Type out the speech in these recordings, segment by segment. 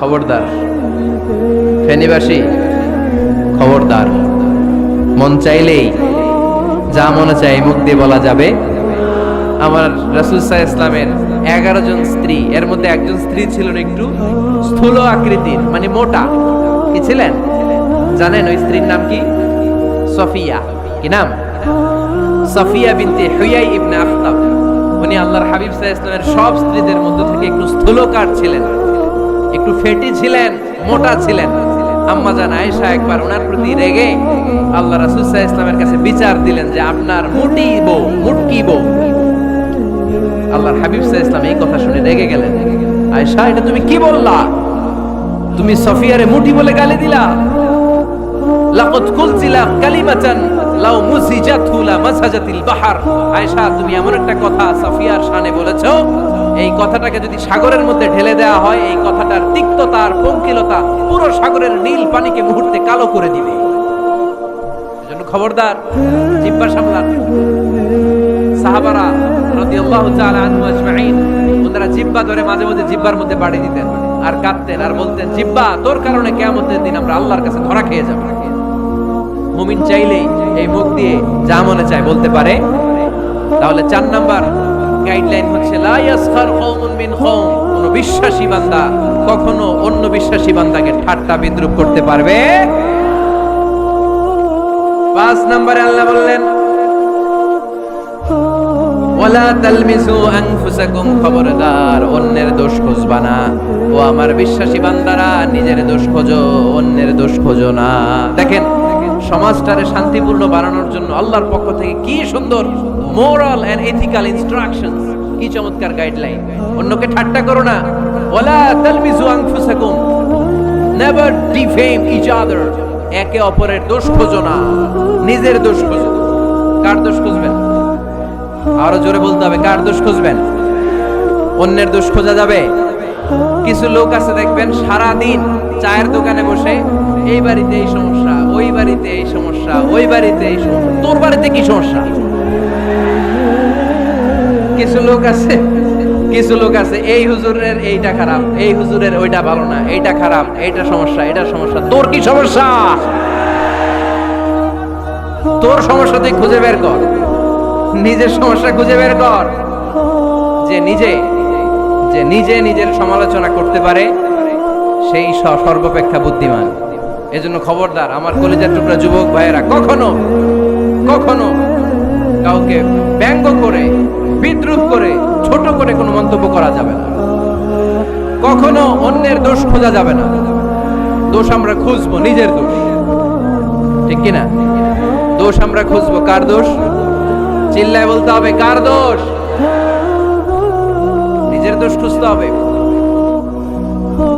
খবরদার। ফেনীবাসী, খবরদার। মন চাইলেই যা মনে চাই মুখ দিয়ে বলা যাবে। আমার রাসুল সাহ ইসলামের এগারো জন স্ত্রী, এর মধ্যে একজন স্ত্রী ছিলেন একটু স্থূল আকৃতির মানে মোটা। কি ছিলেন? জানেন ওই স্ত্রীর নাম কি? সফিয়া। কি নাম? সফিয়া বিনতে হুয়াই ইবনে আখতাব উনি আল্লাহর হাবিব সাহ ইসলামের সব স্ত্রীদের মধ্য থেকে একটু স্থূলকার ছিলেন। একটু ফেটি ছিলেন, মোটা ছিলেন। আম্মা জান আয়েশা একবার ওনার প্রতি রেগে আল্লাহ ইসলামের কাছে বিচার দিলেন যে আপনার মুটি বউ, মুটকি বউ। আল্লাহর হাবিব ইসলাম এই কথা শুনে রেগে গেলেন। আয়েশা, এটা তুমি কি বললা? তুমি সফিয়ারে মুটি বলে গালি দিলা? লাকদ কুলতিলা কালিমাতান লাউ মুসিজাতহু লা মাসাজাতিল বাহার। আয়েশা, তুমি এমন একটা কথা সাফিয়ার শানে বলেছ। এই কথাটাকে যদি সাগরের মধ্যে ঢেলে দেওয়া হয়, এই কথাটার তিক্ততা আর পঙ্কিলতা পুরো সাগরের নীল পানিকে মুহূর্তে কালো করে দিবে। এজন্য খবরদার, জিব্বা সামলান। সাহাবারা রাদিয়াল্লাহু তাআলা আনহু আজমাইন, ওনারা জিব্বা ধরে মাঝে মাঝে জিব্বার মধ্যে বাড়ি দিতেন, আর কাঁদতেন, আর বলতেন, জিব্বা, তোর কারণে কিয়ামতের দিন আমরা আল্লাহর কাছে ধরা খেয়ে যাব। মুমিন চাইলেই এই মুখ দিয়ে যা মনে চায় বলতে পারে। তাহলে চার নাম্বার গাইডলাইন হচ্ছে বিশ্বাসী বান্দা কখনো অন্য বিশ্বাসী বান্দাকে ঠাট্টা বিদ্রুপ করতে পারবে? পাঁচ নম্বরে আল্লাহ বললেন, ওয়ালা তালমিজু আনফুসাকুম খবরদার, অন্যের দোষ খুঁজবা না। ও আমার বিশ্বাসী বান্দারা, নিজের দোষ খোঁজো, অন্যের দোষ খোঁজো না। দেখেন সমাজটারে শান্তিপূর্ণ বানানোর জন্য আল্লাহর পক্ষ থেকে কি সুন্দর মোরাল এন্ড এথিক্যাল ইনস্ট্রাকশনস কি চমৎকার গাইডলাইন অন্যকে ঠাট্টা করো না। ওয়ালা তালমিজু আনফুসাকুম। নেভার ডিফেম ইচ আদার একে অপরের দোষ খোঁজো না। নিজের দোষ খোঁজো। কার দোষ খুঁজবেন? আরও জোরে বলতে হবে, কার দোষ খুঁজবেন? অন্যের দোষ খোঁজা যাবে। কিছু লোক আছে, দেখবেন সারা দিন চায়ের দোকানে বসে এই বাড়িতে এই সমস্যা। ওই বাড়িতে এই সমস্যা, ওই বাড়িতে এই সমস্যা। তোর বাড়িতে কি সমস্যা? কিছু লোক আছে, কিছু লোক আছে, এই হুজুরের এইটা খারাপ, এই হুজুরের ওইটা ভালো না, এইটা খারাপ, এইটা সমস্যা এটা সমস্যা। তোর কি সমস্যা? তোর সমস্যা তুই খুঁজে বের কর। নিজের সমস্যা খুঁজে বের কর। যে নিজে যে নিজে নিজের সমালোচনা করতে পারে, সেই সর্বাপেক্ষা বুদ্ধিমান। এজন্য খবরদার, আমার কলেজের টুকরা যুবক ভাইয়েরা, কখনো কখনো কাউকে ব্যঙ্গ করে, বিদ্রুপ করে, ছোট করে কোনো মন্তব্য করা যাবে না। কখনো অন্যের দোষ খোঁজা যাবে না। দোষ আমরা খুঁজবো, নিজের দোষ। ঠিক কিনা? দোষ আমরা খুঁজবো, কার দোষ? চিল্লায় বলতে হবে, কার দোষ? নিজের দোষ খুঁজতে হবে।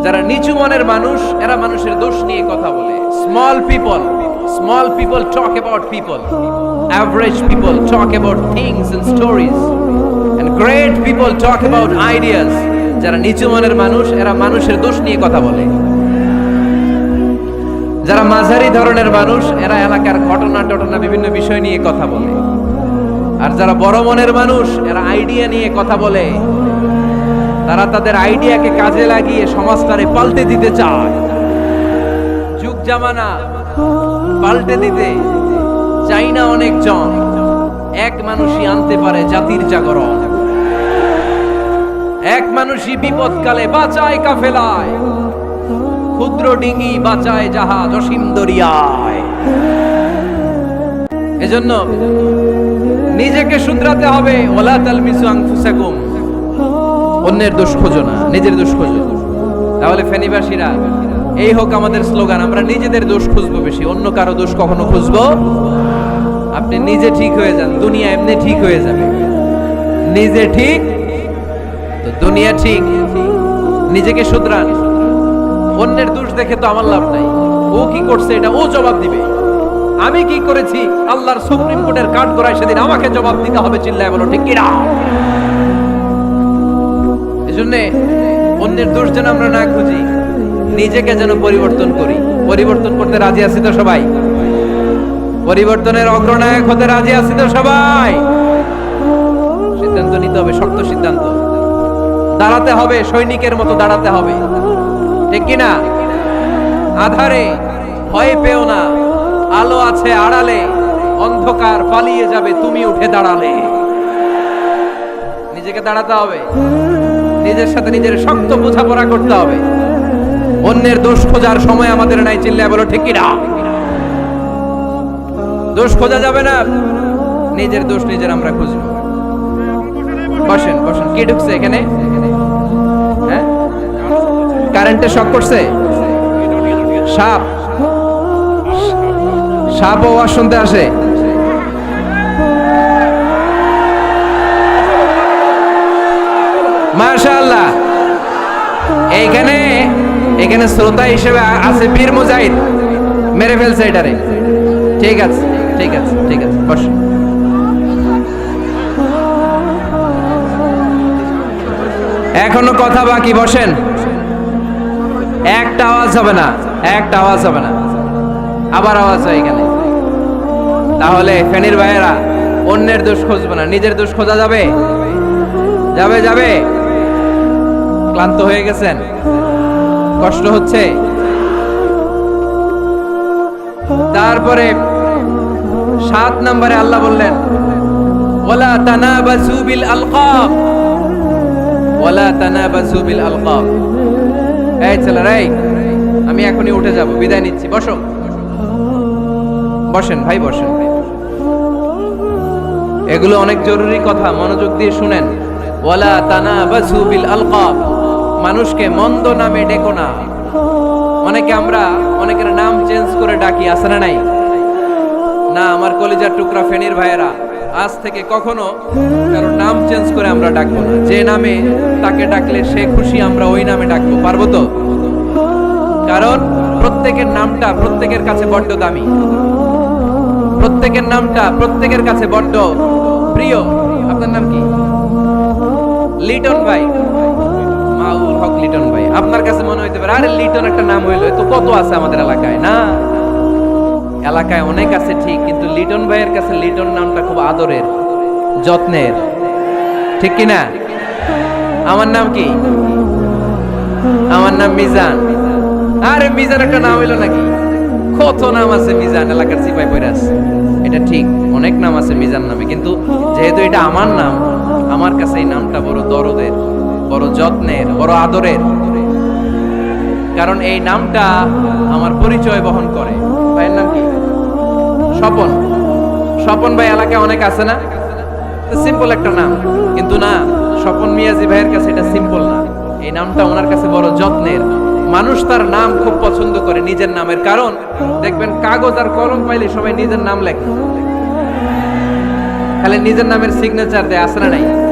যারা নিচু মনের মানুষ, এরা মানুষের দোষ নিয়ে কথা বলে। Small people small people talk about people average people talk about things and stories and great people talk about ideas যারা নিচু মনের মানুষ, এরা মানুষের দোষ নিয়ে কথা বলে। যারা মাঝারি ধরনের মানুষ, এরা এলাকার ঘটনা টটনা বিভিন্ন বিষয় নিয়ে কথা বলে। আর যারা বড় মনের মানুষ, এরা আইডিয়া নিয়ে কথা বলে। তারা তাদের আইডিয়াকে কাজে লাগিয়ে সমাজটারে পাল্টে দিতে চায়। যুগ জামানা, পাল্টে দিতে চাই না অনেকজন। এক মানুষই আনতে পারে জাতির জাগরণ। এক মানুষই বিপদকালে বাঁচায় কাফেলায়। ক্ষুদ্র ডিঙ্গি বাঁচায় জাহাজ অসীম দরিয়ায়। এজন্য নিজেকে শুধরাতে হবে। ওলা তালমিসু আনফুসাকুম। অন্যের দোষ খোঁজো না, নিজের দোষ খোঁজো। তাহলে ফেনীবাসীরা, এই হোক আমাদের স্লোগান, আমরা নিজেদের দোষ খুঁজবো বেশি, অন্য কারও দোষ কখনো খুঁজবো? আপনি নিজে ঠিক হয়ে যান, দুনিয়া এমনি ঠিক হয়ে যাবে। নিজে ঠিক, তো দুনিয়া ঠিক। নিজেকে শুধরান। অন্যের দোষ দেখে তো আমার লাভ নাই। ও কি করছে এটা? ও জবাব দিবে। আমি কি করেছি? আল্লাহর সুপ্রিম কোর্টের কাঠ করায় সেদিন আমাকে জবাব দিতে হবে, চিল্লায় বলো, ঠিক কিনা? এজন্য অন্যের দোষ যেন আমরা না খুঁজি, নিজেকে যেন পরিবর্তন করি। পরিবর্তন করতে রাজি আছি তো সবাই? পরিবর্তনের অগ্রনায়ক হতে রাজি আছি তো সবাই? সিদ্ধান্ত নিতে হবে, শক্ত সিদ্ধান্ত। দাঁড়াতে হবে, সৈনিকের মতো দাঁড়াতে হবে। ঠিক কিনা আধারে, ভয় পেও না। আলো আছে আড়ালে, অন্ধকার পালিয়ে যাবে, তুমি উঠে দাঁড়ালে। নিজেকে দাঁড়াতে হবে। নিজের সাথে নিজের শক্ত বোঝাপড়া করতে হবে। অন্যের দোষ খোঁজার সময় আমাদের নাই, চিল্লায় বলো, ঠিক কিনা? দোষ খোঁজা যাবে না। নিজের দোষ নিজের আমরা খুঁজবো। বসেন বসেন। কে ঢুকছে এখানে? হ্যাঁ? কারেন্টে করছে? সাপ। সাপ ও শুনতে আসে। মাশাআল্লাহ। এইখানে এখানে শ্রোতা হিসেবে আছে বীর মুজাহিদ। মেরে ফেলছে এটারে। ঠিক আছে ঠিক আছে ঠিক আছে, বস। এখনও কথা বাকি, বসেন। একটা আওয়াজ হবে না, একটা আওয়াজ হবে না। আবার আওয়াজ হয় এখানে। তাহলে ফেনির ভাইয়েরা অন্যের দোষ খুঁজবে না, নিজের দোষ খোঁজা যাবে? যাবে যাবে? ক্লান্ত হয়ে গেছেন? কষ্ট হচ্ছে? তারপরে সাত নম্বরে আল্লাহ বললেন, ওলা তানাবাজু বিল আলকাব। ওলা তানাবাজু বিল আলকাব। এই ছেলেরা, এই, আমি এখনই উঠে যাব, বিদায় নিচ্ছি, বসো। বসেন ভাই, বসেন। এগুলো অনেক জরুরি কথা, মনোযোগ দিয়ে শুনেন। ওয়ালা তানাবাজু বিল আলকাব। মানুষকে মন্দ নামে ডেকো না। অনেকে আমরা অনেকের নাম চেঞ্জ করে ডাকি আসে না নাই? না, আমার কলিজার টুকরা ফেনির ভাইয়েরা, আজ থেকে কখনো কারোর নাম চেঞ্জ করে আমরা ডাকবো না। যে নামে তাকে ডাকলে সে খুশি, আমরা ওই নামে ডাকবো, পারব তো? কারণ প্রত্যেকের নামটা প্রত্যেকের কাছে বড্ড দামি। প্রত্যেকের নামটা প্রত্যেকের কাছে বড্ড প্রিয়। আপনার নাম কি? লিটন ভাই। লিটন ভাই। আপনার কাছে মনে হইতে পারে, আরে, লিটন একটা নাম হইল তো কত আছে আমাদের এলাকায়? না। এলাকায় অনেক আছে ঠিক, কিন্তু লিটন ভাইয়ের কাছে লিটন নামটা খুব আদরের, যত্নের। ঠিক কি না আমার নাম কি? আমার নাম মিজান। আরে, মিজান একটা নাম হইল নাকি? কত নাম আছে মিজান, এলাকার সিপাই পৈরাস। এটা ঠিক, অনেক নাম আছে মিজান নামে, কিন্তু যেহেতু এটা আমার নাম, আমার কাছে এই নামটা বড় দরদের। বড় যত্নের, বড় আদরের। কারণ এই নামটা আমার পরিচয় বহন করে। ভাইয়ের নাম কি? স্বপন। স্বপন ভাই এলাকায় অনেক আছে না? সিম্পল একটা নাম। কিন্তু না, স্বপন মিয়াজি ভাইয়ের কাছে এটা সিম্পল না। এই নামটা ওনার কাছে বড় যত্নের। মানুষ তার নাম খুব পছন্দ করে নিজের নামের কারণ, দেখবেন কাগজ আর কলম পাইলে সবাই নিজের নাম লেখে। খালি নিজের নামের সিগনেচার দেয় আসে না নাই?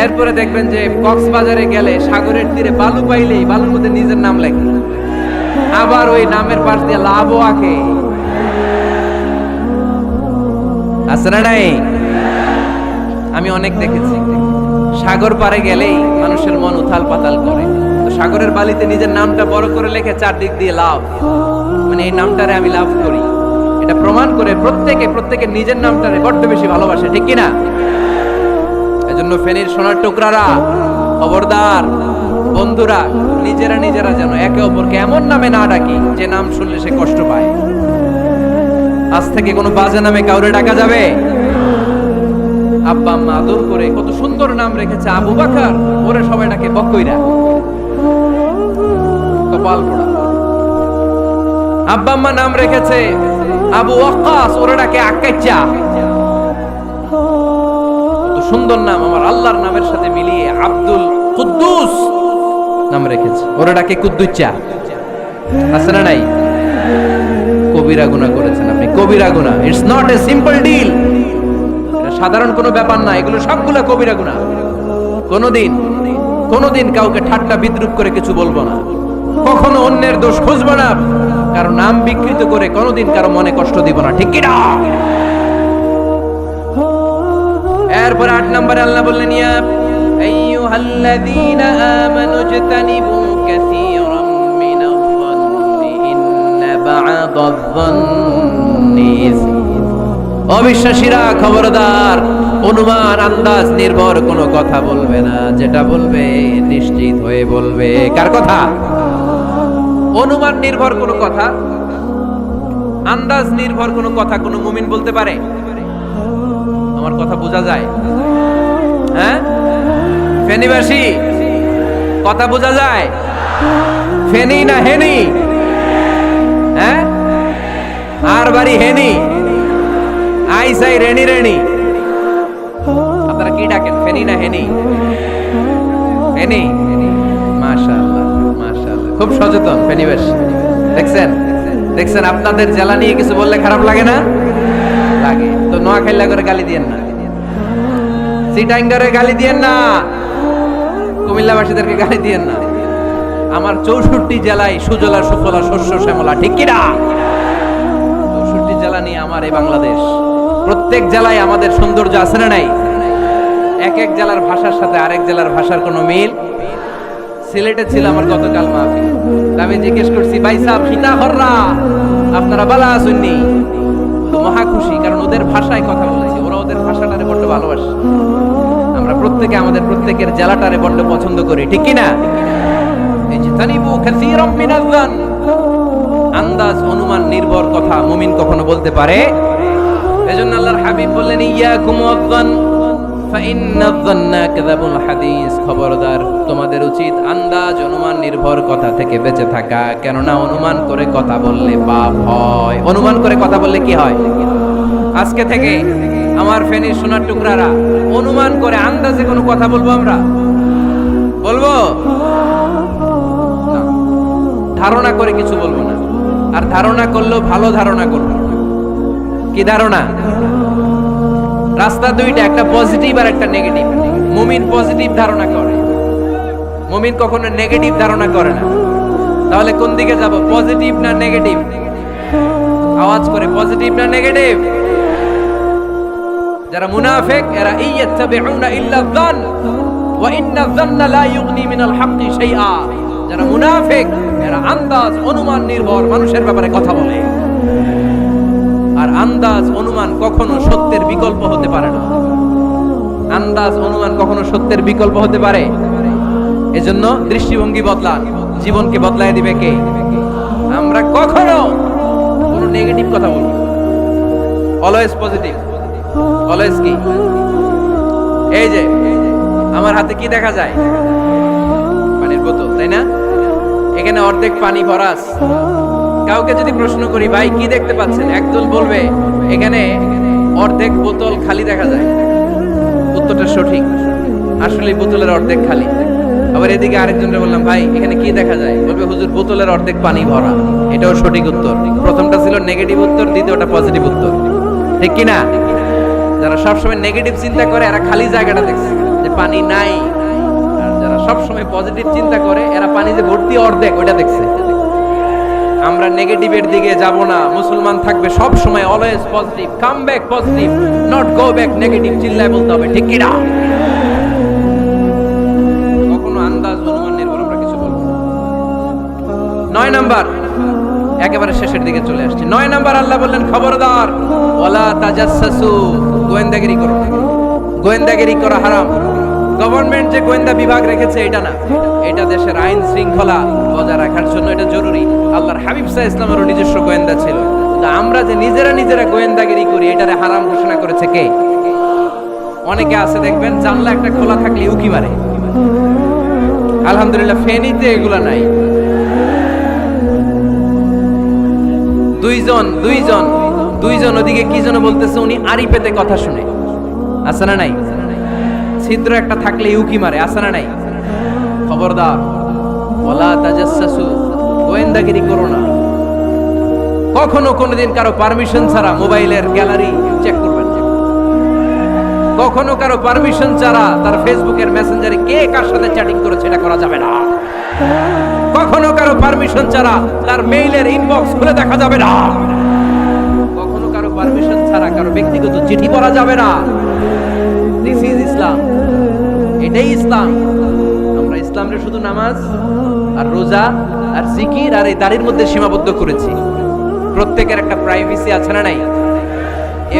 এরপরে দেখবেন যে কক্সবাজারে গেলে সাগরের তীরে বালু পাইলেই বালুর মধ্যে নিজের নাম লেখে। আবার ওই নামের পাশ দিয়ে লাভও আঁকে। আছে না নাই? আমি অনেক দেখেছি। সাগর পারে গেলেই মানুষের মন উথাল পাতাল করে। তো সাগরের বালিতে নিজের নামটা বড় করে লেখে চারদিক দিয়ে লাভ। মানে এই নামটারে আমি লাভ করি। এটা প্রমাণ করে প্রত্যেকে প্রত্যেকের নিজের নামটারে বড্ড বেশি ভালোবাসে, ঠিক কিনা? না এজন্য ফেনীর সোনার টুকরারা, খবরদার, বন্ধুরা, নিজেরা নিজেরা যেন একে অপরকে এমন নামে না ডাকি, যে নাম শুনলে সে কষ্ট পায়। আজ থেকে কোনো বাজে নামে কাউরে ডাকা যাবে? আব্বা আম্মা আদর করে কত সুন্দর নাম রেখেছে আবু বাকার, ওরে সবাই ডাকে বকইরা। কপাল পোড়া। আব্বা আম্মা নাম রেখেছে আবু ওয়াক্কাস, ওরে ডাকে আকাইচা সুন্দর নাম আমার আল্লাহর নামের সাথে মিলিয়ে আব্দুল কুদ্দুস নাম রেখেছে। ওরে ডাকে কুদ্দুচ্চা। আছে না নাই? কবিরা গুণা করেছেন আপনি, কবিরা গুণা it's not a simple deal সাধারণ কোনো ব্যাপার না, এগুলো সবগুলো কবিরা গুণা কোনোদিন কোনোদিন কাউকে ঠাট্টা বিদ্রুপ করে কিছু বলব না। কখনো অন্যের দোষ খুঁজবো না। কারও নাম বিকৃত করে কোনোদিন কারও মনে কষ্ট দিব না। ঠিক কিনা? এরপর আট নম্বরে আল্লাহ বললেন অবিশ্বাসীরা, খবরদার, অনুমান, আন্দাজ, নির্ভর, কোনো কথা বলবে না। যেটা বলবে নিশ্চিত হয়ে বলবে। কার কথা? অনুমান নির্ভর কোনো কথা, আন্দাজ নির্ভর কোনো কথা কোনো মুমিন বলতে পারে? কথা বোঝা যায়? হ্যাঁ? ফেনীবাসী কথা বোঝা যায়? ফেনি না হেনি? হ্যাঁ? আর বাড়ি হেনি? আই সাই রেনি রেনি আপনারা কি ডাকেন? ফেনি না হেনি? ফেনি মাশাআল্লাহ মাশাআল্লাহ। খুব সচেতন ফেনীবাসী দেখছেন? দেখছেন? আপনাদের জেলা নিয়ে কিছু বললে খারাপ লাগে না? লাগে। তো নোয়াখাইলা করে গালি দিয়েন না। সিটাঙ্গারে গালি দিয়েন না। কুমিল্লাবাসীদেরকে গালি দিয়েন না। আমার চৌষট্টি জেলায় সুজলা, সুফলা, শস্য, শ্যামলা, ঠিক কিনা? চৌষট্টি জেলা নিয়ে আমার এই বাংলাদেশ। প্রত্যেক জেলায় আমাদের সৌন্দর্য আছে না নাই? এক এক জেলার ভাষার সাথে আরেক জেলার ভাষার কোনো মিল? সিলেটে ছিল আমার গতকাল তা আমি জিজ্ঞেস করছি, ভাই সাহেব সীতা হররা? আপনারা বালা আসুননি তো মহা খুশি, কারণ ওদের ভাষায় কথা বলেছি ওদের ভাষাটারে বড্ড ভালোবাসে। আমরা প্রত্যেকে আমাদের প্রত্যেকের জেলাটারে বড্ড পছন্দ করি, ঠিক কি না এই যে তানিবু কাসীরাম মিনাজ-জান আন্দাজ, অনুমান, নির্ভর কথা মুমিন কখনো বলতে পারে? এজন্য আল্লাহর হাবিব বললেন ওয়াজ্জান খবরদার, তোমাদের উচিত আন্দাজ, অনুমান, নির্ভর কথা থেকে বেঁচে থাকা। কেননা অনুমান করে কথা বললে পাপ হয়। অনুমান করে কথা বললে কি হয়? আজকে থেকে আমার ফেনীর সোনার টুকরারা, অনুমান করে আন্দাজে কোনো কথা বলব আমরা? বলব? ধারণা করে কিছু বলব না। আর ধারণা করলেও ভালো ধারণা করব। কি ধারণা? রাস্তা দুইটা, একটা পজিটিভ আর একটা নেগেটিভ মুমিন পজিটিভ ধারণা করে। মুমিন কখনো নেগেটিভ ধারণা করে না। তাহলে কোন দিকে যাব? পজিটিভ না নেগেটিভ আওয়াজ করে পজিটিভ না নেগেটিভ যারা মুনাফেক, এরা ইয়াত্তাবিউনা ইল্লা যান ওয়া ইন্না যান্না লা ইউগনি মিনাল হাক্কি শাইআ। যারা মুনাফেক, এরা আন্দাজ, অনুমান নির্ভর, মানুষের ব্যাপারে কথা বলে। আর আন্দাজ, অনুমান কখনো সত্যের বিকল্প হতে পারে না। আন্দাজ, অনুমান কখনো সত্যের বিকল্প হতে পারে। এজন্য দৃষ্টিভঙ্গি বদলান। জীবনকে বদলায় দিবে কে? আমরা কখনো কোনো নেগেটিভ কথা বলব অলওয়েজ পজিটিভ অলওয়েজ কি এই যে, আমার হাতে কি দেখা যায়? পানির বোতল, তাই না? এখানে অর্ধেক পানি ভরাস কাউকে যদি প্রশ্ন করি, ভাই, কি দেখতে পাচ্ছেন? একদল বলবে, এখানে অর্ধেক বোতল খালি দেখা যায়। উত্তরটা সঠিক। আসলে বোতলের অর্ধেক খালি। আবার এদিকে আরেকজনকে বললাম, ভাই, এখানে কি দেখা যায়? বলবে, হুজুর, বোতলের অর্ধেক পানি ভরা। এটাও সঠিক উত্তর। প্রথমটা ছিল নেগেটিভ উত্তর, দ্বিতীয়টা পজিটিভ উত্তর। ঠিক কি না যারা সবসময় নেগেটিভ চিন্তা করে, এরা খালি জায়গাটা দেখছে। যে পানি নাই। আর যারা সবসময় পজিটিভ চিন্তা করে, এরা পানি যে ভর্তি অর্ধেক, ওইটা দেখছে। আমরা নেগেটিভের দিকে যাব না। মুসলমান থাকবে সব সময় always positive come back positive not go back negative চিল্লায় বলতে হবে, ঠিক কি না? কখনো আন্দাজ, অনুমান নির্ভর আমরা কিছু বলব। নয় নাম্বার একেবারে শেষের দিকে চলে আসছে। নয় নাম্বার আল্লাহ বললেন, খবরদার ওলা তাজাসসু গোয়েন্দাগিরি করো। গোয়েন্দাগিরি করা হারাম। গভর্নমেন্ট যে গোয়েন্দা বিভাগ রেখেছে, এটা না। এটা দেশের আইন শৃঙ্খলা বজায় রাখার জন্য এটা জরুরি। আল্লাহর হাবিব সাহ ইসলামেরও নিজস্ব গোয়েন্দা ছিল। আমরা যে নিজেরা নিজেরা গোয়েন্দাগিরি করি, এটারে হারাম ঘোষণা করেছে কে? অনেকে আছে, দেখবেন, জানলা একটা খোলা থাকলে উকি মারে। আলহামদুলিল্লাহ, ফেনীতে এগুলা নাই। দুইজন দুইজন দুইজন ওদিকে কি যেন বলতেছে উনি আড়ি পেতে কথা শুনে। আছে না নাই? ছিদ্র একটা থাকলে উকি মারে, আছে না নাই? খবরদার ওলা তাজাসসু গোয়েন্দাগিরি করো না। কখনো কোনোদিন কারও পারমিশন ছাড়া মোবাইলের গ্যালারি চেক করবেন। কখনো কারও পারমিশন ছাড়া তার ফেসবুকের মেসেঞ্জারে কে কার সাথে চ্যাটিং করেছে, এটা করা যাবে না। কখনো কারও পারমিশন ছাড়া তার মেইলের ইনবক্স খুলে দেখা যাবে না। কখনো কারও পারমিশন ছাড়া কারও ব্যক্তিগত চিঠি পড়া যাবে না। দিস ইজ ইসলাম এটাই ইসলাম আমরা ইসলামের শুধু নামাজ, আর রোজা, আর জিকির, আর এই দাড়ির মধ্যে সীমাবদ্ধ করেছি। প্রত্যেকের একটা প্রাইভেসি আছে না নাই?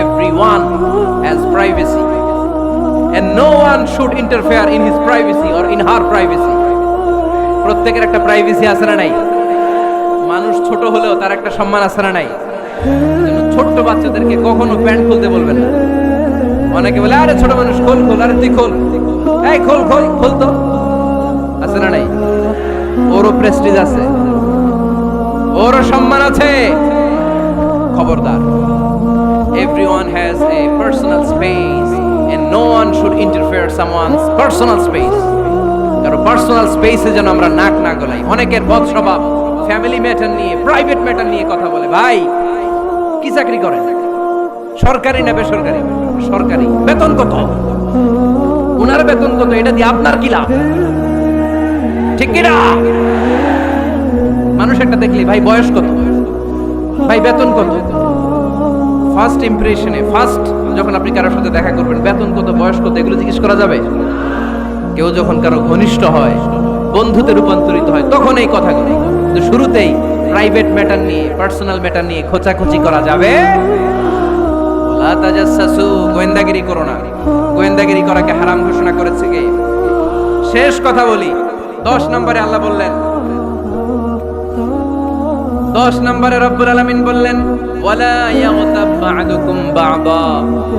Everyone has privacy and no one should interfere in his privacy or in her privacy প্রত্যেকের একটা প্রাইভেসি আছে না নাই? মানুষ ছোট হলেও তার একটা সম্মান আছে না নাই? ছোট্ট বাচ্চাদেরকে কখনো প্যান্ট খুলতে বলবেন না। অনেকে বলে, আরে ছোট মানুষ, খোল খোল, আরে তুই খোল। এই, খোল খোল খোল তো। আছে না নাই? ওরও প্রেস্টিজ আছে। ওরও সম্মান আছে। খবরদার। Everyone has a personal space and no one interfere someone's personal space কারও পার্সোনাল স্পেসে যেন আমরা নাক না গলাই। অনেকের বদ স্বভাব ফ্যামিলি ম্যাটার নিয়ে প্রাইভেট ম্যাটার নিয়ে কথা বলে। ভাই, কি চাকরি করেন? সরকারি না বেসরকারি? সরকারি। বেতন কত? ওনার বেতন কত? এটা দিয়ে আপনার কি লাভ? ঠিক কিনা মানুষ একটা দেখলি, ভাই, বয়স কত? ভাই, বেতন কত? ফার্স্ট ইমপ্রেশনে ফার্স্ট যখন আপনি কারোর সাথে দেখা করবেন, বেতন কত, বয়স কত, এগুলো জিজ্ঞেস করা যাবে? কেউ যখন কারও ঘনিষ্ঠ হয়, বন্ধুতে রূপান্তরিত হয়, তখন এই কথাগুলো। কিন্তু শুরুতেই প্রাইভেট ম্যাটার নিয়ে পার্সোনাল ম্যাটার নিয়ে খোঁচাখুচি করা যাবে। গোয়েন্দাগিরি করো না। গোয়েন্দাগিরি করাকে হারাম ঘোষণা করেছে কে? শেষ কথা বলি। দশ নম্বরে আল্লাহ বললেন, দশ নম্বরে রব্বুল আলামিন বললেন, ওয়ালা ইয়াগতাব বা'দুকুম বা'দা,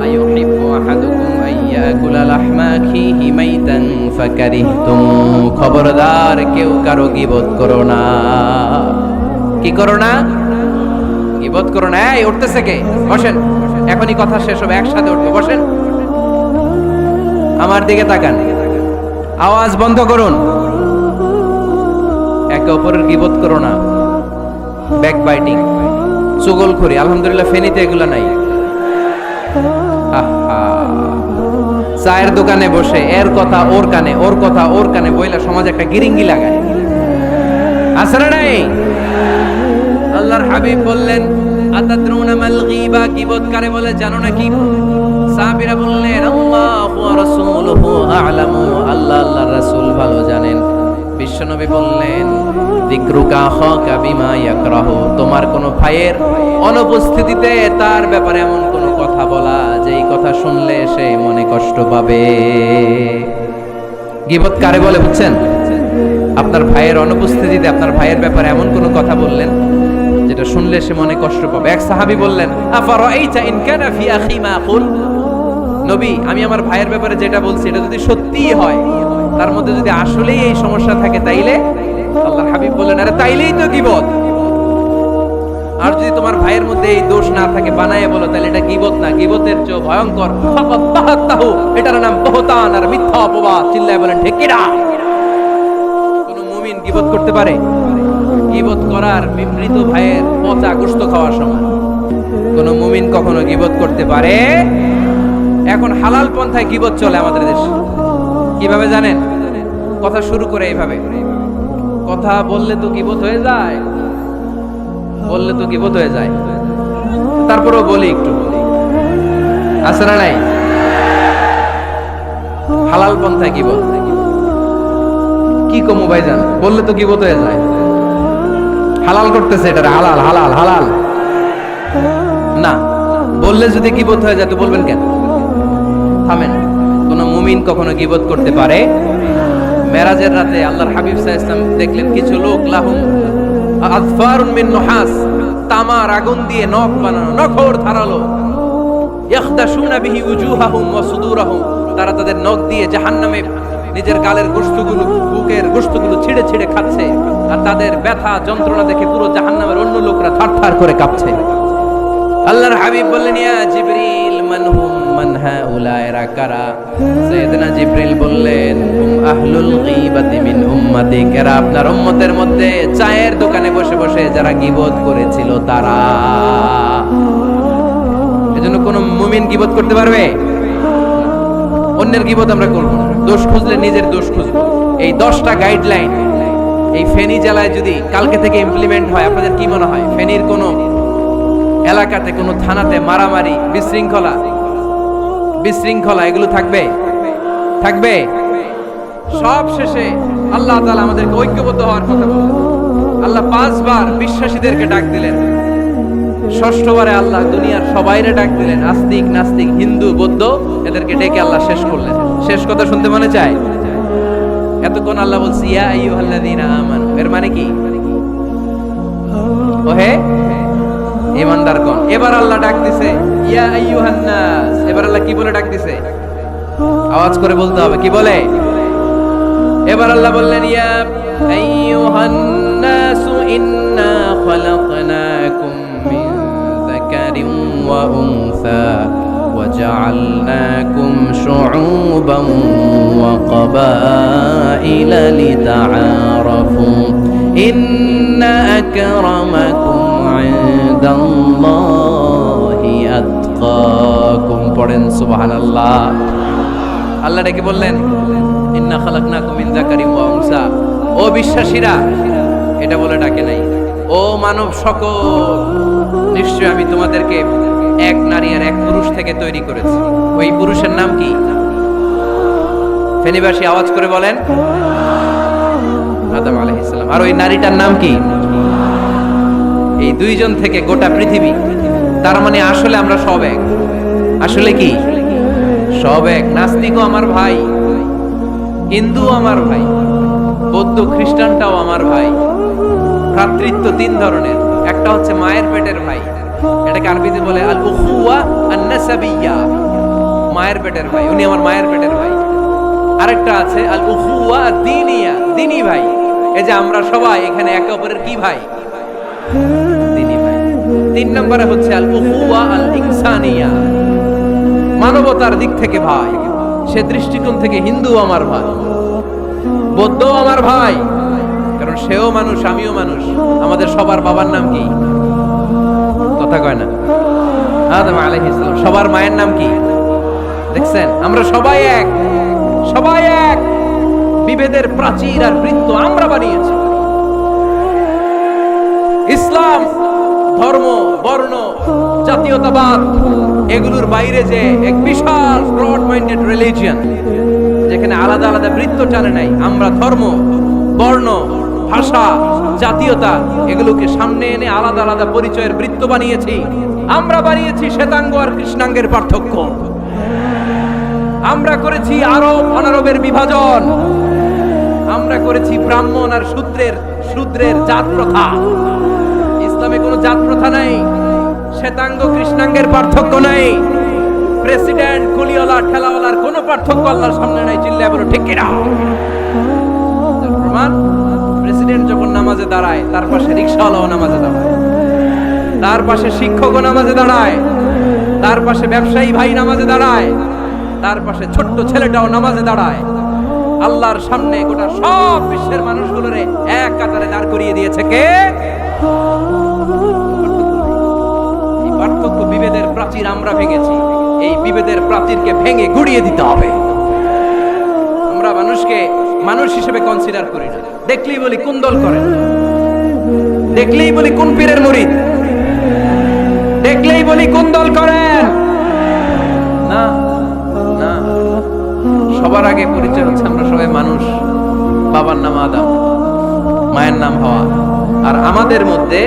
আইয়ুহিব্বু আহাদুকুম আইয়াকুলা খবরদার কেউ কারও গীবত করো না। কি করো না? গীবত করো না। এই, উঠতেছে কে? বসেন। এখনই কথা শেষ হবে, একসাথে উঠবো। বসেন। আমার দিকে তাকান। আওয়াজ বন্ধ করুন। একে অপরের গীবত করো না। ব্যাক বাইটিং চুগল চুগলখড়ি আলহামদুলিল্লাহ, ফেনীতে এগুলো নাই। আহা। চায়ের দোকানে বসে, এর কথা ওর কানে, ওর কথা ওর কানে বইলা সমাজ একটা গিরিঙ্গি লাগায়। আছে না নাই? আল্লাহর হাবিব বললেন, আতাদ্রুনা মাল গীবা? বলে, জানো নাকি সাহাবীরা বললেন, আল্লাহু ওয়া রাসূলুহু আ'লামু। আল্লাহ, আল্লাহর রাসূল ভালো জানেন। বিশ্বনবী বললেন তোমার কোনো ভাইয়ের অনুপস্থিতিতে তার ব্যাপারে এমন কোনো কথা বলা, যেই কথা শুনলে সে মনে কষ্ট পাবে। গীবত কারে বলে বুঝছেন? আপনার ভাইয়ের অনুপস্থিতিতে আপনার ভাইয়ের ব্যাপারে এমন কোনো কথা বললেন, যেটা শুনলে সে মনে কষ্ট পাবে। এক সাহাবী বললেন নবী, আমি আমার ভাইয়ের ব্যাপারে যেটা বলছি, এটা যদি সত্যিই হয় তার মধ্যে যদি আসলেই এই সমস্যা থাকে তাইলে আল্লাহর হাবিব বললেন, আরে তাইলেই তো গিবত। আর যদি তোমার ভাইয়ের মধ্যে এই দোষ না থাকে, বানায় বলো তাহলে এটা গিবত না, গিবতের চেয়ে ভয়ঙ্কর। এটার নাম বহতান আর মিথ্যা অপবাদ। চিল্লায় বলেন ঢেকিরা কোন মুমিন গিবত করতে পারে? গিবত করার মৃত ভাইয়ের পচা গোস্ত খাওয়ার সময়। কোন মুমিন কখনো গিবত করতে পারে? এখন হালাল পন্থায় গিবত চলে আমাদের দেশে। কীভাবে জানেন? কথা শুরু করে এইভাবে। কথা বললে তো গিবত হয়ে যায়। বললে তো গিবত হয়ে যায়। তারপরেও বলি একটু। আছে না নাই? হালাল পন্থায় গিবত। কি কমু ভাইজান? বললে তো গিবত হয়ে যায়। হালাল করতেছে এটা হালাল হালাল হালাল। না। বললে যদি গিবত হয়ে যায় তো বলবেন কেন? থামেন। কোন মুমিন কখনো গিবত করতে পারে? মেরাজের রাতে আল্লাহর হাবিব ইসলাম দেখলেন কিছু লোক লাহুম আযফারুন মিন তামার আগুন দিয়ে নখ বানানো, নখর ধারালো। বিহি উজুহাহুম ওয়া সুদুরাহুম, তারা তাদের নখ দিয়ে জাহান্নামে নিজের গালের গোশতগুলো বুকের গোশতগুলো ছিঁড়ে ছিঁড়ে খাচ্ছে, আর তাদের ব্যথা যন্ত্রণা দেখে পুরো জাহান্নামের অন্য লোকরা থারথার করে কাঁপছে। আল্লাহর হাবিব বললেন, ইয়া জিবরিল মানহুম আপনার উম্মতের মধ্যে চায়ের দোকানে বসে বসে যারা করেছিল তারা? এজন্য কোন মুমিন করতে পারবে? অন্যের আমরা দোষ খুঁজলে নিজের দোষ খুঁজবো। এই দশটা গাইডলাইন এই ফেনী জেলায় যদি কালকে থেকে ইমপ্লিমেন্ট হয়, আপনাদের কি মনে হয়? ফেনীর কোনো এলাকাতে, কোনো থানাতে মারামারি, বিশৃঙ্খলা বিশৃঙ্খলা, এগুলো থাকবে? থাকবে? সব শেষে আল্লাহ তালা আমাদেরকে ঐক্যবদ্ধ হওয়ার কথা বললেন। আল্লাহ পাঁচবার বিশ্বাসীদেরকে ডাক দিলেন। ষষ্ঠবারে আল্লাহ দুনিয়ার সবাইরে ডাক দিলেন। আস্তিক, নাস্তিক, হিন্দু, বৌদ্ধ, এদেরকে ডেকে আল্লাহ শেষ করলেন। শেষ কথা শুনতে মনে চায়? এতক্ষণ আল্লাহ বলছি, ইয়া এর মানে কি? ইমানদার কোন এবার আল্লাহ ডাক দিছে। ইয়া আইয়ুহান নাস এবার আল্লাহ কি বলে ডাক দিছে আওয়াজ করে বলতে হবে কি বলে এবার আল্লাহ বললেন ইয়া আইয়ুহান নাস ইন্না খালাকনাকুম মিন যাকারিন ওয়া উনসা وجعلناكم شعوبا وقبائل لتعارفوا إن أكرمكم عند الله খুম পড়েন সুবাহান আল্লাহ ডেকে বললেন, ইন্না খালাক না কুমিন্দা কারি ওয়াংসা ও বিশ্বাসীরা, এটা বলে ডাকে নাই। ও মানব সকল, নিশ্চয় আমি তোমাদেরকে এক নারী আর এক পুরুষ থেকে তৈরি করেছি। ওই পুরুষের নাম কি? ফেনিবাসী আওয়াজ করে বলেন, আদম আলহ ইসলাম আর ওই নারীটার নাম কি? এই দুইজন থেকে গোটা পৃথিবী তার মানে আসলে আমরা সব এক। আসলে কি? সব এক। নাস্তিকও আমার ভাই হিন্দু আমার ভাই, বৌদ্ধ খ্রিস্টানটাও আমার ভাই। ভ্রাতৃত্ব তিন ধরনের। একটা হচ্ছে মায়ের পেটের ভাই, এটাকে আরবিতে বলে আল উখুয়া আন-নাসাবিয়্যা মায়ের পেটের ভাই, উনি আমার মায়ের পেটের ভাই। আরেকটা আছে আল দিনিয়া দিনী ভাই। এই যে আমরা সবাই এখানে একে অপরের কি ভাই? তিন নম্বরে হচ্ছে আল উখুয়া আল ইনসানিয়া মানবতার দিক থেকে ভাই, সে দৃষ্টিকোণ থেকে হিন্দু আমার ভাই বৌদ্ধ আমার ভাই, কারণ সেও মানুষ, আমিও মানুষ, আমাদের সবার বাবার নাম কি? কথা কয় না। আদম আলাইহিস সালাম, সবার মায়ের নাম কি? দেখছেন, আমরা সবাই এক সবাই এক। বিভেদের প্রাচীর আর বৃত্ত আমরা বানিয়েছি। ইসলাম ধর্ম, বর্ণ, জাতীয়তাবাদ, এগুলোর বাইরে যে এক বিশাল ব্রড মাইন্ডেড রিলিজিয়ন যেখানে আলাদা আলাদা বৃত্ত টানে নাই, আমরা ধর্ম, বর্ণ, ভাষা, জাতীয়তা, এগুলোকে সামনে এনে আলাদা আলাদা পরিচয়ের বৃত্ত বানিয়েছি। আমরা বানিয়েছি শ্বেতাঙ্গ আর কৃষ্ণাঙ্গের পার্থক্য। আমরা করেছি আরব অনারবের বিভাজন। আমরা করেছি ব্রাহ্মণ আর শূদ্রের শূদ্রের জাত প্রথা। ইসলামে কোনো জাত প্রথা নাই, শ্বেতাঙ্গ কৃষ্ণাঙ্গের পার্থক্য নাই। প্রেসিডেন্ট, কুলিওয়ালা, ঠেলাওয়ালার কোনো পার্থক্য আল্লাহর সামনে নাই চিল্লা বলো, ঠিক প্রমাণ, প্রেসিডেন্ট যখন নামাজে দাঁড়ায়, তার পাশে রিক্সাওয়ালাও নামাজে দাঁড়ায়। তার পাশে শিক্ষকও নামাজে দাঁড়ায়। তার পাশে ব্যবসায়ী ভাই নামাজে দাঁড়ায়। তার পাশে ছোট্ট ছেলেটাও নামাজে দাঁড়ায়। আল্লাহর সামনে গোটা সব বিশ্বের মানুষগুলোরে এক কাতারে দাঁড় করিয়ে দিয়েছে কে? পার্থক্য বিভেদের প্রাচীর আমরা ভেঙেছি। এই বিভেদের প্রাচীরকে ভেঙে গুড়িয়ে দিতে হবে। আমরা মানুষকে মানুষ হিসেবে কনসিডার করি না। দেখলেই বলি কোন দল করেন দেখলেই বলি কোন পীরের মুরিদ দেখলেই বলি কোন দল করেন না না। সবার আগে পরিচয় হচ্ছে আমরা সবাই মানুষ। বাবার নাম আদম, মায়ের নাম হওয়া। আর আমাদের মধ্যে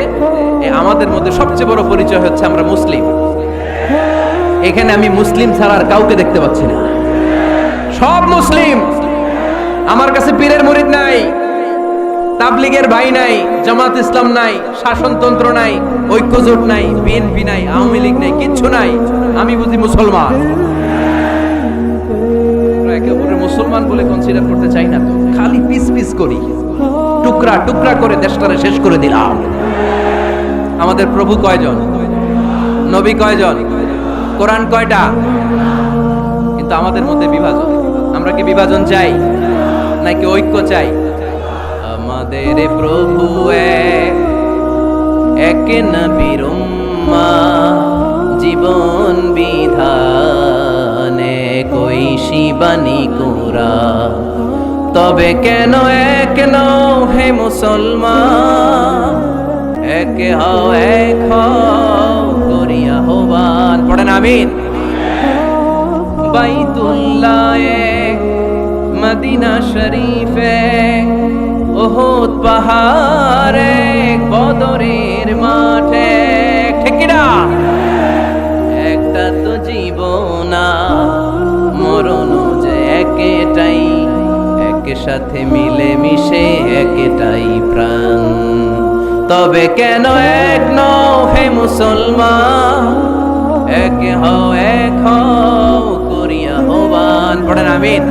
আমাদের মধ্যে সবচেয়ে বড় পরিচয় হচ্ছে আমরা মুসলিম। এখানে আমি মুসলিম ছাড়া আর কাউকে দেখতে পাচ্ছি না। সব মুসলিম। আমার কাছে পীরের মুরিদ নাই, তাবলিগের ভাই নাই, জামাত ইসলাম নাই, শাসনতন্ত্র নাই, ঐক্যজোট নাই, বিএনপি নাই, আওয়ামী লীগ নাই, কিচ্ছু নাই। আমি বুঝি মুসলমান। একে অপরের মুসলমান বলে কনসিডার করতে চাই না। খালি পিস পিস করি। টুকরা টুকরা করে দেশটারে শেষ করে দিলাম। আমাদের প্রভু কয়জন? নবী কয়জন? কোরআন কয়টা? কিন্তু আমাদের মধ্যে বিভাজন। আমরা কি বিভাজন চাই? নাকি ঐক্য চাই? আমাদের প্রভু এক নবীর জীবন বিধানে কই শিবানী কোরা তবে কেন এক নও হে মুসলমান? এক হও এক হও করিয়া হবান পড়েন, আমিন। বাইতুল্লাহ এক মদিনা শরীফে ওহুদ পাহাড়ে, বদরের মাঠে। ঠিক সাথে মিলে মিশে একটাই প্রাণ। তবে কেন এক নও হে মুসলমান? এক হও এক হও করিয়া হবান পড়েন, আমিন।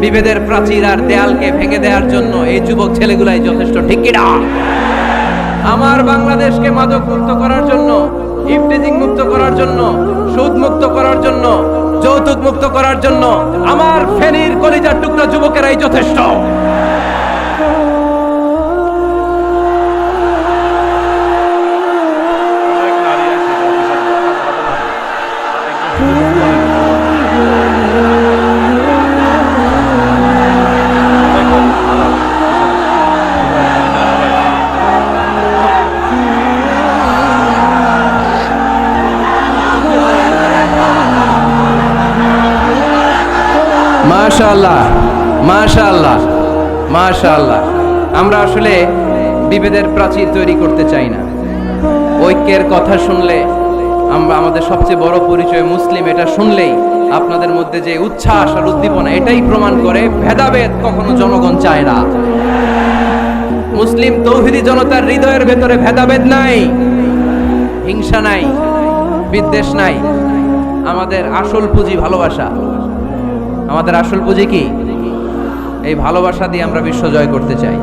বিভেদের প্রাচীর আর দেয়ালকে ভেঙে দেওয়ার জন্য এই যুবক ছেলেগুলাই যথেষ্ট, ঠিক কিনা আমার বাংলাদেশকে মাদক মুক্ত করার জন্য ইফটিজিং মুক্ত করার জন্য, সুদ মুক্ত করার জন্য, যৌতুক মুক্ত করার জন্য আমার ফেনীর কলিজার টুকরা যুবকেরাই যথেষ্ট। মাশাআল্লাহ মাশাআল্লাহ মাশাআল্লাহ। আমরা আসলে বিভেদের প্রাচীর তৈরি করতে চাই না। ঐক্যের কথা শুনলে আমরা, আমাদের সবচেয়ে বড় পরিচয় মুসলিম, এটা শুনলেই আপনাদের মধ্যে যে উচ্ছ্বাস আর উদ্দীপনা, এটাই প্রমাণ করে ভেদাভেদ কখনো জনগণ চায় না। মুসলিম তৌহিদি জনতার হৃদয়ের ভেতরে ভেদাভেদ নাই, হিংসা নাই, বিদ্বেষ নাই। আমাদের আসল পুঁজি ভালোবাসা। আমাদের আসল পুঁজি কি? এই ভালোবাসা দিয়ে আমরা বিশ্ব জয় করতে চাই।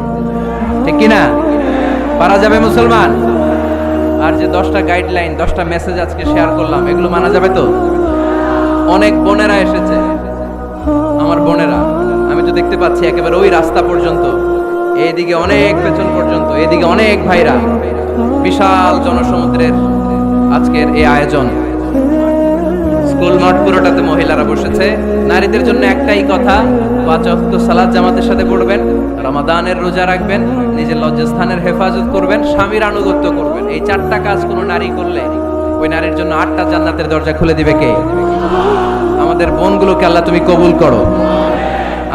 ঠিক কিনা? পারা যাবে মুসলমান? আর যে দশটা গাইডলাইন দশটা মেসেজ আজকে শেয়ার করলাম, এগুলো মানা যাবে তো? অনেক বোনেরা এসেছে। আমার বোনেরা, আমি তো দেখতে পাচ্ছি একেবারে ওই রাস্তা পর্যন্ত, এইদিকে অনেক পেছন পর্যন্ত এদিকে অনেক ভাইরা। বিশাল জনসমুদ্রের আজকের এই আয়োজন। স্কুল মাঠ পুরোটাতে মহিলারা বসেছে। নারীদের জন্য একটাই কথা, পাঁচ অক্ত সালাদ জামাতের সাথে পড়বেন, রমাদানের রোজা রাখবেন, নিজের লজ্জাস্থানের হেফাজত করবেন, স্বামীর আনুগত্য করবেন। এই চারটা কাজ কোনো নারী করলে ওই নারীর জন্য আটটা জান্নাতের দরজা খুলে দিবে কে? আমাদের বোনগুলোকে আল্লাহ তুমি কবুল করো।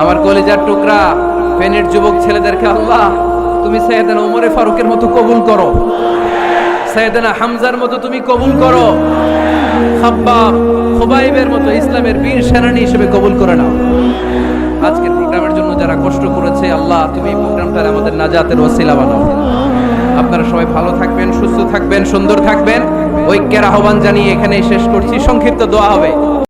আমার কলিজার টুকরা, ফেনের যুবক ছেলেদেরকে আল্লাহ তুমি সৈয়দানা উমরে ফারুকের মতো কবুল করো। সৈয়দানা হামজার মতো তুমি কবুল করো। খাব্বাব খুবাইবের মতো ইসলামের বীর সেনানী হিসেবে কবুল করে নাও। আজকের প্রোগ্রামের জন্য যারা কষ্ট করেছে, আল্লাহ তুমি এই প্রোগ্রামটা আমাদের নাজাতের ওসিলা বানাও। আপনারা সবাই ভালো থাকবেন, সুস্থ থাকবেন, সুন্দর থাকবেন। ঐক্যের আহ্বান জানিয়ে এখানেই শেষ করছি। সংক্ষিপ্ত দোয়া হবে।